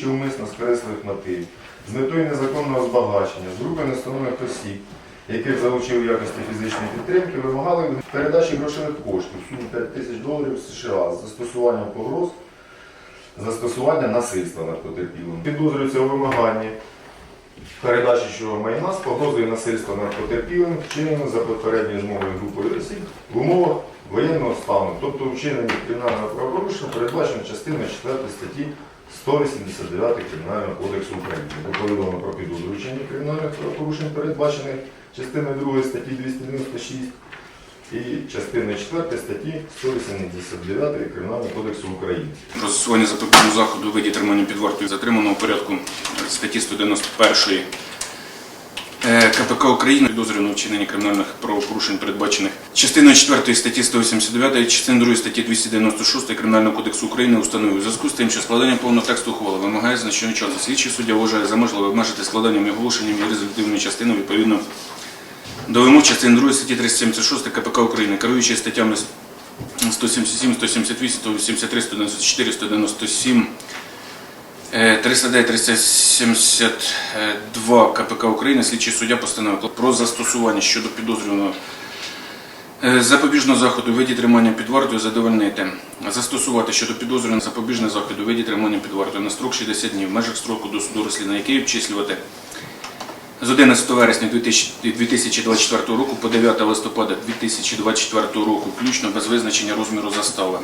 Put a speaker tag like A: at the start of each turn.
A: чи умисно з корисливих мотивів, з метою незаконного збагачення, з групи нестановлених осіб, яких залучили в якості фізичної підтримки, вимагали передачі грошових коштів в сумі 5 тисяч доларів США з застосуванням погроз, застосування насильства над потерпілим. Підозрюється у вимаганні передачі чого майна з погрозою насильства над потерпілим, вчинено за попередньою змовою групою осіб в умовах воєнного стану, тобто вчинення кримінального правопорушення передбачено частиною 4 статті 189 Кримінального кодексу України. Бо повідомлено про підозру кримінальних правопорушень, передбачених частиною 2 статті 296 і частиною 4 статті 189 Кримінального кодексу України.
B: Застосування запобіжного заходу виді тримання під вартою затриманого порядку статті 191 е, КПК України підозрюваного вчинення кримінальних правопорушень, передбачених частиною 4 статті 189, частиною 2 статті 296 Кримінального кодексу України установив зв'язку з тим, що складання повного тексту ухвали вимагає значного часу. Слідчий суддя вважає за можливе обмежити складанням і оголошенням і результативної частини відповідно до вимог частини 2 статті 376 КПК України, керуючи статтями 177, 178, 183, 194, 197, е, 309, 372 КПК України слідчий суддя постановив про застосування щодо підозрюваного е, запобіжного заходу у виді тримання під вартою задовольнити. Застосувати щодо підозрюваного запобіжний захід у виді тримання під вартою на строк 60 днів в межах строку до суду розслідування, який обчислювати з 11 вересня 2024 року по 9 листопада 2024 року включно без визначення розміру застави.